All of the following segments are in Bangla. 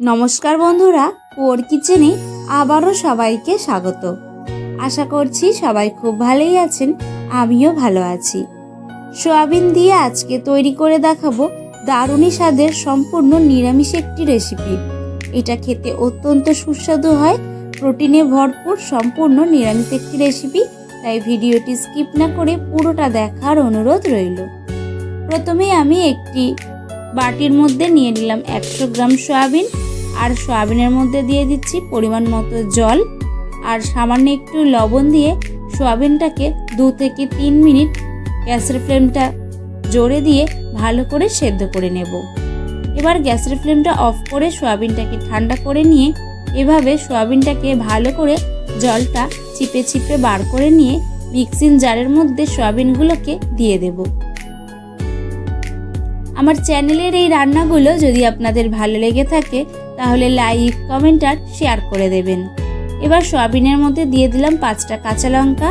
নমস্কার বন্ধুরা, ওর কিচেনে আবারও সবাইকে স্বাগত। আশা করছি সবাই খুব ভালোই আছেন, আমিও ভালো আছি। সোয়াবিন দিয়ে আজকে তৈরি করে দেখাবো দারুণী স্বাদের সম্পূর্ণ নিরামিষ একটি রেসিপি এটা খেতে অত্যন্ত সুস্বাদু হয়, প্রোটিনে ভরপুর সম্পূর্ণ নিরামিষ একটি রেসিপি তাই ভিডিওটি স্কিপ না করে পুরোটা দেখার অনুরোধ রইল। প্রথমে আমি একটি বাটির মধ্যে নিয়ে নিলাম একশো গ্রাম সয়াবিন আর সয়াবিনের মধ্যে দিয়ে দিচ্ছি পরিমাণ মতো জল। আর সামান্য একটু লবণ দিয়ে সয়াবিনটাকে দু থেকে তিন মিনিট গ্যাসের ফ্লেমটা জোরে দিয়ে ভালো করে সেদ্ধ করে নেব। এবার গ্যাসের ফ্লেমটা অফ করে সয়াবিনটাকে ঠান্ডা করে নিয়ে এভাবে সয়াবিনটাকে ভালো করে জলটা চিপে চিপে বার করে নিয়ে মিক্সিং জারের মধ্যে সয়াবিনগুলোকে দিয়ে দেবো। আমার চ্যানেলের এই রান্নাগুলো যদি আপনাদের ভালো লেগে থাকে তাহলে লাইক কমেন্ট আর শেয়ার করে দেবেন। এবার সয়াবিনের মধ্যে দিয়ে দিলাম পাঁচটা কাঁচা লঙ্কা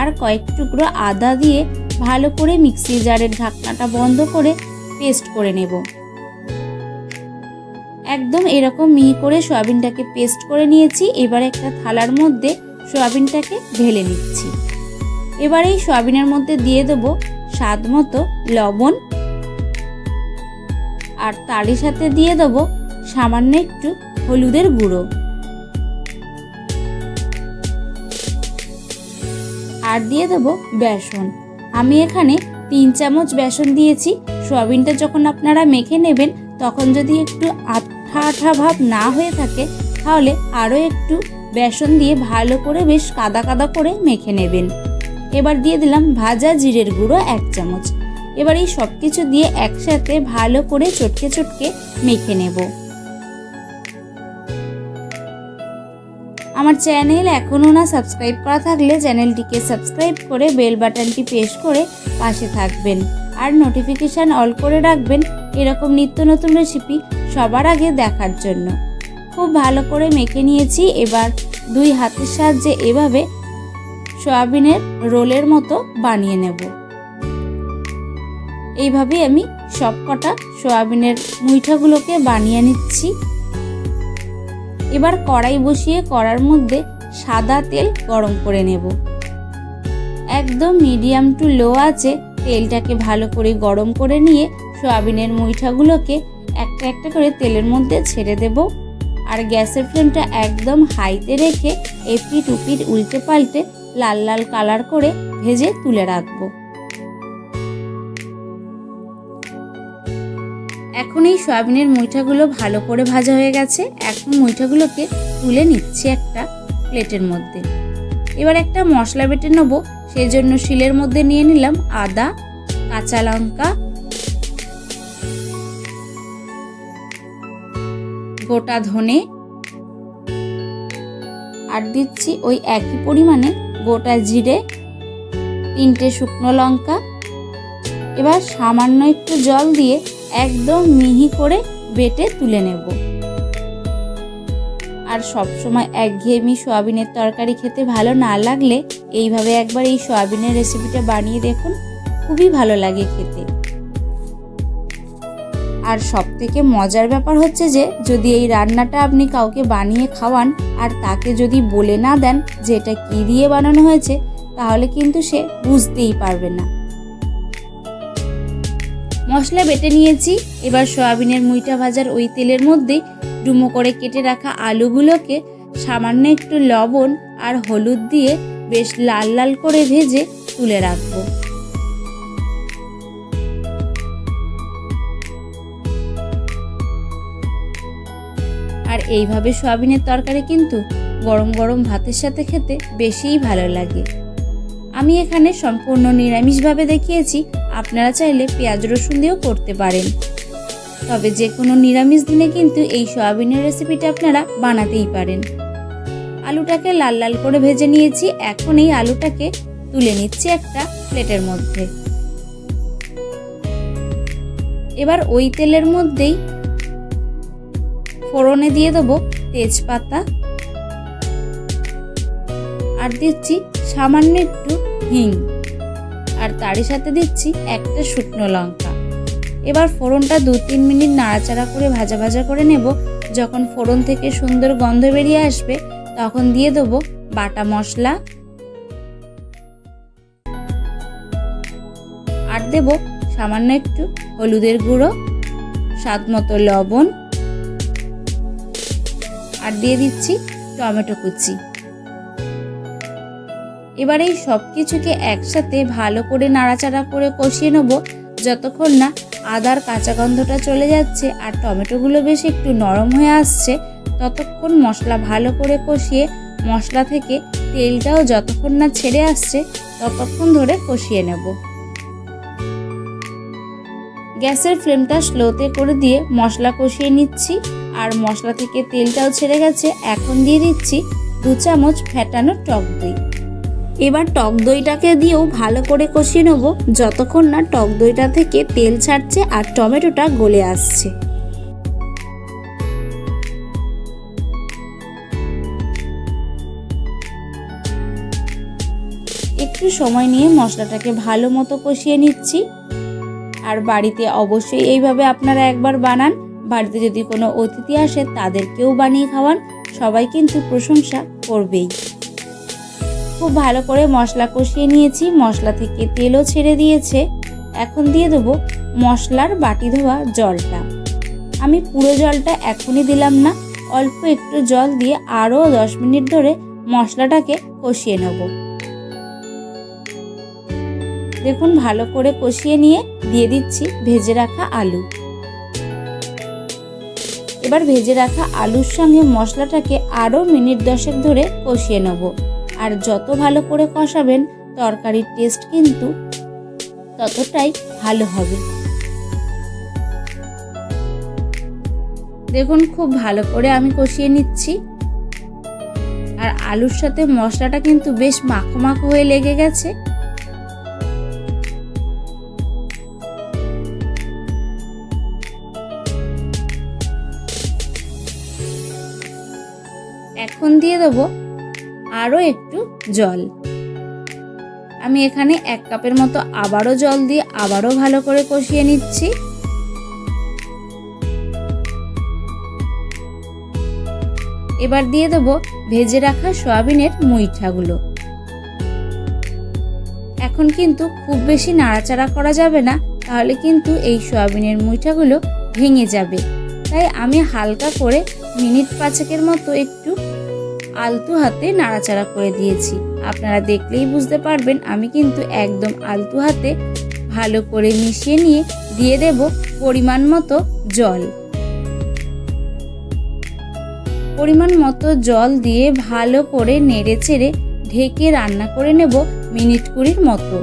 আর কয়েক টুকরো আদা দিয়ে ভালো করে মিক্সি জারের ঢাকনাটা বন্ধ করে পেস্ট করে নেব। একদম এরকম মিহি করে সয়াবিনটাকে পেস্ট করে নিয়েছি। এবার একটা থালার মধ্যে সয়াবিনটাকে ঢেলে নিচ্ছি। এবার এই সয়াবিনের মধ্যে দিয়ে দেবো স্বাদ মতো লবণ। আর তারই সাথে দিয়ে দেবো সামান্য একটু হলুদের গুঁড়ো। আর দিয়ে দেবো বেসন। আমি এখানে তিন চামচ বেসন দিয়েছি। সোয়াবিনটা যখন আপনারা মেখে নেবেন, তখন যদি একটু আঠা আঠা ভাব না হয়ে থাকে, তাহলে আরও একটু বেসন দিয়ে ভালো করে বেশ কাদা কাদা করে মেখে নেবেন। এবার দিয়ে দিলাম ভাজা জিরের গুঁড়ো এক চামচ। এবার এই সব কিছু দিয়ে একসাথে ভালো করে চটকে চটকে মেখে নেব। আমার চ্যানেল এখনও না সাবস্ক্রাইব করা থাকলে চ্যানেলটিকে সাবস্ক্রাইব করে বেল বাটনটি প্রেস করে পাশে থাকবেন। আর নোটিফিকেশান অল করে রাখবেন এরকম নিত্য নতুন রেসিপি সবার আগে দেখার জন্য। খুব ভালো করে মেখে নিয়েছি, এবার দুই হাতের সাহায্যে এভাবে সয়াবিনের রোলের মতো বানিয়ে নেব। এইভাবেই আমি সব কটা সোয়াবিনের মুইঠাগুলোকে বানিয়ে নিচ্ছি। এবার কড়াই বসিয়ে কড়ার মধ্যে সাদা তেল গরম করে নেব। একদম মিডিয়াম টু লো আছে, তেলটাকে ভালো করে গরম করে নিয়ে সোয়াবিনের মুইঠাগুলোকে একটা একটা করে তেলের মধ্যে ছেড়ে দেব। আর গ্যাসের ফ্লেমটা একদম হাইতে রেখে এপিট উপিট উল্টে পাল্টে লাল লাল কালার করে ভেজে তুলে রাখব। এখন এই সয়াবিনের মুইঠাগুলো ভালো করে ভাজা হয়ে গেছে। এখন মুইঠাগুলোকে তুলে নিচ্ছি একটা প্লেটের মধ্যে। এবার একটা মশলা বেটে নেব, সেই জন্য শিলের মধ্যে নিয়ে নিলাম আদা, কাঁচা লঙ্কা, গোটা ধনে, আর দিচ্ছি ওই একই পরিমাণে গোটা জিরে, তিনটে শুকনো লঙ্কা। এবার সামান্য একটু জল দিয়ে একদম মিহি করে বেটে তুলে নেব। আর সব সময় একঘেয়েমি সোয়াবিনের তরকারি খেতে ভালো না লাগলে এইভাবে একবার এই সোয়াবিনের রেসিপিটা বানিয়ে দেখুন, খুবই ভালো লাগে খেতে। আর সব থেকে মজার ব্যাপার হচ্ছে যে, যদি এই রান্নাটা আপনি কাউকে বানিয়ে খাওয়ান আর তাকে যদি বলে না দেন যে এটা কী দিয়ে বানানো হয়েছে, তাহলে কিন্তু সে বুঝতেই পারবে না। মশলা বেটে নিয়েছি। এবার সয়াবিনের মুইটা ভাজার ওই তেলের মধ্যে ডুমো করে কেটে রাখা আলুগুলোকে সামান্য একটু লবণ আর হলুদ দিয়ে বেশ লাল লাল করে ভেজে তুলে রাখব। আর এইভাবে সয়াবিনের তরকারি কিন্তু গরম গরম ভাতের সাথে খেতে বেশিই ভালো লাগে। আমি এখানে সম্পূর্ণ নিরামিষভাবে দেখিয়েছি। আপনারা চাইলে পেঁয়াজ রসুন দিয়েও করতে পারেন। তবে যে কোনো নিরামিষ দিনে কিন্তু এই সয়াবিনের রেসিপিটা আপনারা বানাতেই পারেন। আলুটাকে লাল লাল করে ভেজে নিয়েছি। এখন এই আলুটাকে তুলে নিচ্ছি একটা প্লেটের মধ্যে। এবার ওই তেলের মধ্যেই ফোড়নে দিয়ে দেবো তেজপাতা। আর দিচ্ছি সামান্য একটু হিং। আর তারই সাথে দিচ্ছি একটা শুকনো লঙ্কা। এবার ফোড়নটা দু তিন মিনিট নাড়াচাড়া করে ভাজা ভাজা করে নেব। যখন ফোড়ন থেকে সুন্দর গন্ধ বেরিয়ে আসবে, তখন দিয়ে দেবো বাটা মশলা। আর দেব সামান্য একটু হলুদের গুঁড়ো, স্বাদ মতো লবণ। আর দিয়ে দিচ্ছি টমেটো কুচি। এবার এই সব কিছুকে একসাথে ভালো করে নাড়াচাড়া করে কষিয়ে নেব। যতক্ষণ না আদার কাঁচা গন্ধটা চলে যাচ্ছে আর টমেটোগুলো বেশ একটু নরম হয়ে আসছে, ততক্ষণ মশলা ভালো করে কষিয়ে মশলা থেকে তেলটাও যতক্ষণ না ছেড়ে আসছে, ততক্ষণ ধরে কষিয়ে নেব। গ্যাসের ফ্লেমটা স্লোতে করে দিয়ে মশলা কষিয়ে নিচ্ছি আর মশলা থেকে তেলটাও ছেড়ে গেছে, এখন দিয়ে দিচ্ছি দু চামচ ফ্যাটানো টক দই। এবার টক দইটাকে দিয়েও ভালো করে কষিয়ে নেব। যতক্ষণ না টক দইটা থেকে তেল ছাড়ছে আর টমেটোটা গলে আসছে। একটু সময় নিয়ে মশলাটাকে ভালো মতো কষিয়ে নিচ্ছি। আর বাড়িতে অবশ্যই এইভাবে আপনারা একবার বানান। বাড়িতে যদি কোনো অতিথি আসে, তাদেরকেও বানিয়ে খাওয়ান। সবাই কিন্তু প্রশংসা করবেই। খুব ভালো করে মশলা কষিয়ে নিয়েছি। মশলা থেকে তেলও ছেড়ে দিয়েছে। এখন দিয়ে দেবো মশলার বাটি ধোয়া জলটা। আমি পুরো জলটা এখনই দিলাম না, অল্প একটু জল দিয়ে আরও দশ মিনিট ধরে মশলাটাকে কষিয়ে নেব। দেখুন, ভালো করে কষিয়ে নিয়ে দিয়ে দিচ্ছি ভেজে রাখা আলু। এবার ভেজে রাখা আলুর সঙ্গে মশলাটাকে আরও মিনিট দশেক ধরে কষিয়ে নেব। আর যত ভালো করে কষাবেন, তরকারির টেস্ট কিন্তু ততটাই ভালো হবে। দেখুন, খুব ভালো করে আমি কষিয়ে নিচ্ছি। আর আলুর সাথে মশলাটা কিন্তু বেশ মাখো মাখো হয়ে লেগে গেছে। এখন দিয়ে দেবো আরও একটু জল। আমি এখানে এক কাপের মতো আবারও জল দিয়ে আবারও ভালো করে কষিয়ে নিচ্ছি। এবার দিয়ে দেবো ভেজে রাখা সয়াবিনের মুইঠাগুলো। এখন কিন্তু খুব বেশি নাড়াচাড়া করা যাবে না, তাহলে কিন্তু এই সয়াবিনের মুইঠাগুলো ভেঙে যাবে। তাই আমি হালকা করে মিনিট পাঁচেকের মতো একটু আলতু হাতে নাড়াচাড়া করে দিয়েছি। আপনারা দেখলেই বুঝতে পারবেন আমি কিন্তু একদম আলতু হাতে ভালো করে মিশিয়ে নিয়ে দিয়ে দেব পরিমাণ মতো জল। পরিমাণ মতো জল দিয়ে ভালো করে নেড়ে চেড়ে ঢেকে রান্না করে নেব মিনিট কুড়ির মতো।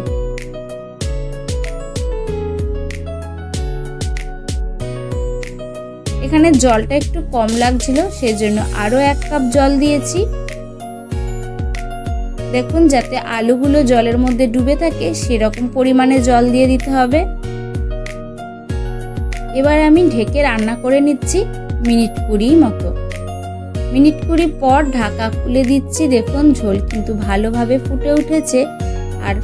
এখানে জলটা একটু কম লাগছিল, সেজন্য আরও এক কাপ জল দিয়েছি। দেখুন, যাতে আলুগুলো জলের মধ্যে ডুবে থাকে, সেরকম পরিমাণে জল দিয়ে দিতে হবে। এবার আমি ঢেকে রান্না করে নিচ্ছি মিনিট কুড়ি মতো। মিনিট কুড়ি পর ঢাকা খুলে দিচ্ছি। দেখুন, ঝোল কিন্তু ভালোভাবে ফুটে উঠেছে আর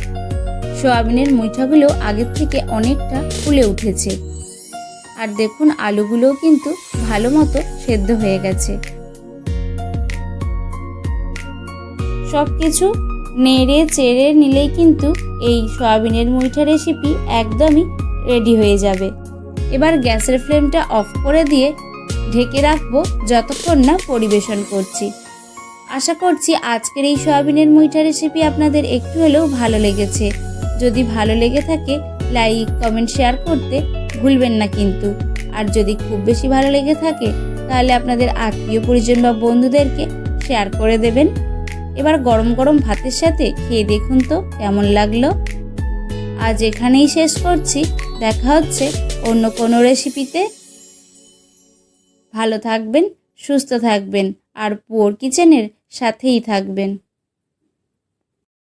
সোয়াবিনের মুইঠাগুলো আগের থেকে অনেকটা ফুলে উঠেছে। আর দেখুন আলুগুলোও কিন্তু ভালো মতো সেদ্ধ হয়ে গেছে। সব কিছু নেড়ে চেড়ে নিলেই কিন্তু এই সয়াবিনের মুইঠা রেসিপি একদমই রেডি হয়ে যাবে। এবার গ্যাসের ফ্লেমটা অফ করে দিয়ে ঢেকে রাখব যতক্ষণ না পরিবেশন করছি। আশা করছি আজকের এই সয়াবিনের মুইঠা রেসিপি আপনাদের একটু হলেও ভালো লেগেছে। যদি ভালো লেগে থাকে লাইক কমেন্ট শেয়ার করতে ভুলবেন না কিন্তু। আর যদি খুব বেশি ভালো লেগে থাকে, তাহলে আপনাদের আত্মীয় পরিজন বা বন্ধুদেরকে শেয়ার করে দেবেন। এবার গরম গরম ভাতের সাথে খেয়ে দেখুন তো কেমন লাগল। আজ এখানেই শেষ করছি। দেখা হচ্ছে অন্য কোনো রেসিপিতে ভালো থাকবেন, সুস্থ থাকবেন, আর পুয়োর কিচেনের সাথেই থাকবেন।